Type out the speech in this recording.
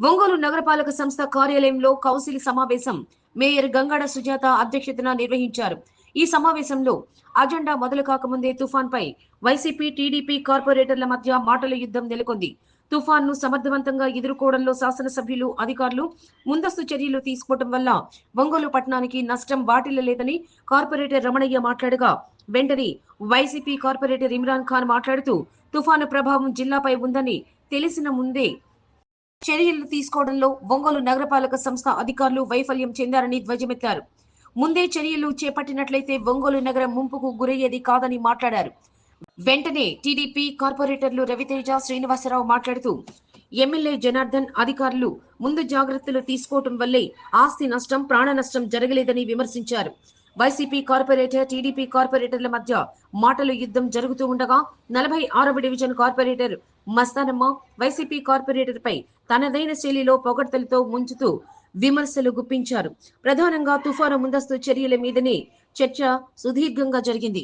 ఒంగోలు నగరపాలక సంస్థ కార్యాలయంలో కౌన్సిల్ సమావేశం మేయర్ గంగాడ సుజాత అధ్యక్షతన నిర్వహించారు. ఈ సమావేశంలో అజెండా మొదలు కాకముందే తుఫాన్ పై వైసీపీ టీడీపీ కార్పొరేటర్ల మధ్య మాటల యుద్ధం నెలకొంది. తుఫాన్ను సమర్థవంతంగా ఎదుర్కోవడంలో శాసనసభ్యులు అధికారులు ముందస్తు చర్యలు తీసుకోవడం వల్ల ఒంగోలు పట్టణానికి నష్టం వాటిల్లలేదని కార్పొరేటర్ రమణయ్య మాట్లాడగా వెంటనే వైసీపీ కార్పొరేటర్ ఇమ్రాన్ ఖాన్ మాట్లాడుతూ తుఫాను ప్రభావం జిల్లాపై ఉందని తెలిసిన ముందే చర్యలు తీసుకోవడంలో ఒంగోలు నగరపాలక సంస్థ అధికారులు వైఫల్యం చెందారని ధ్వజమెత్తారు. ముందే చర్యలు చేపట్టినట్లయితే ఒంగోలు నగరం ముంపుకు గురయ్యేది కాదని మాట్లాడారు. వెంటనే టీడీపీ కార్పొరేటర్లు రవితేజ శ్రీనివాసరావు మాట్లాడుతూ ఎమ్మెల్యే జనార్దన్ అధికారులు ముందు జాగ్రత్తలు తీసుకోవటం వల్లే ఆస్తి నష్టం ప్రాణ నష్టం జరగలేదని విమర్శించారు. వైసీపీ కార్పొరేటర్ టీడీపీ కార్పొరేటర్ల మధ్య మాటలు యుద్ధం జరుగుతూ ఉండగా నలభై ఆరవ division corporator Mastanamma YCP corporator పై తనదైన శైలిలో పొగడ్తలతో ముంచుతూ విమర్శలు గుప్పించారు. ప్రధానంగా తుఫాను ముందస్తు చర్యల మీదనే చర్చ సుదీర్ఘంగా జరిగింది.